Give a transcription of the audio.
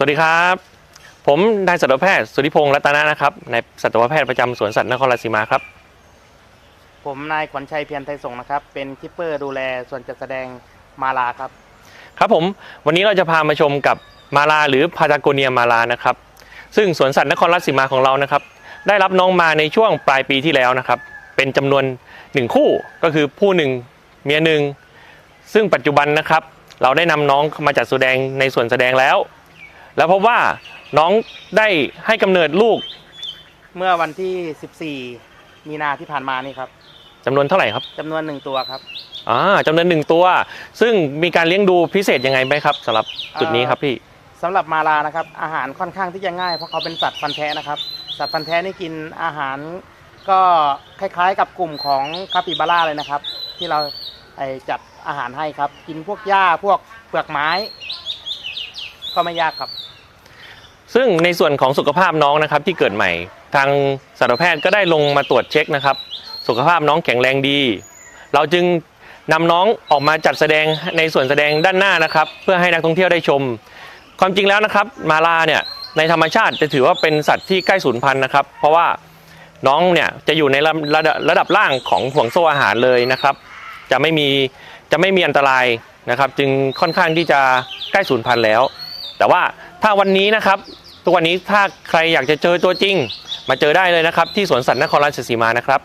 สวัสดีครับ ผมนายสัตวแพทย์สุธิพงษ์รัตนะนะครับนายสัตวแพทย์ประจำสวนสัตว์นครราชสีมาครับ ผมนายขวัญชัยเพียรไทยสงฆ์นะครับ เป็นคิปเปอร์ดูแลส่วนจัดแสดงมาลาครับ ครับผมวันนี้เราจะพามาชมกับมาลาหรือพาตาโกเนียมาลานะครับ ซึ่งสวนสัตว์นครราชสีมาของเรานะครับ ได้รับน้องมาในช่วงปลายปีที่แล้วนะครับ เป็นจำนวนหนึ่งคู่ก็คือผู้หนึ่งเมียหนึ่งซึ่งปัจจุบันนะครับ เราได้นำน้องมาจัดแสดงในส่วนแสดงแล้ว แล้วพบว่าน้องได้ให้กำเนิดลูกเมื่อวันที่ 14 มีนาที่ผ่านมานี่ครับจำนวนเท่าไหร่ครับจำนวนหนึ่งตัวครับอ่าจำนวนหนึ่งตัว ซึ่งมีการเลี้ยงดูพิเศษยังไงไหมครับสำหรับจุดนี้ครับพี่สำหรับมาลานะครับ อาหารค่อนข้างที่จะง่ายเพราะเขาเป็นสัตว์ฟันแท้นะครับ สัตว์ฟันแท้นี่กินอาหารก็คล้ายๆ กับกลุ่มของคาปิบาร่าเลยนะครับ ที่เราไอจัดอาหารให้ครับ กินพวกหญ้าพวกเปลือกไม้ ก็ไม่ยากครับ ซึ่งในส่วนของสุขภาพน้องนะครับที่เกิดใหม่ ทางสัตวแพทย์ก็ได้ลงมาตรวจเช็คนะครับ สุขภาพน้องแข็งแรงดี เราจึงนำน้องออกมาจัดแสดงในส่วนแสดงด้านหน้านะครับ เพื่อให้นักท่องเที่ยวได้ชม ความจริงแล้วนะครับ มาลาเนี่ยในธรรมชาติจะถือว่าเป็นสัตว์ที่ใกล้สูญพันธุ์นะครับ เพราะว่าน้องเนี่ยจะอยู่ในระระระดับล่างของห่วงโซ่อาหารเลยนะครับ จะไม่มีจะไม่มีอันตรายนะครับ จึงค่อนข้างที่จะใกล้สูญพันธุ์แล้ว แต่ว่า ถ้าวันนี้นะครับทุกวันนี้ถ้าใครอยากจะเจอตัวจริง มาเจอได้เลยนะครับ ที่สวนสัตว์นครราชสีมานะครับ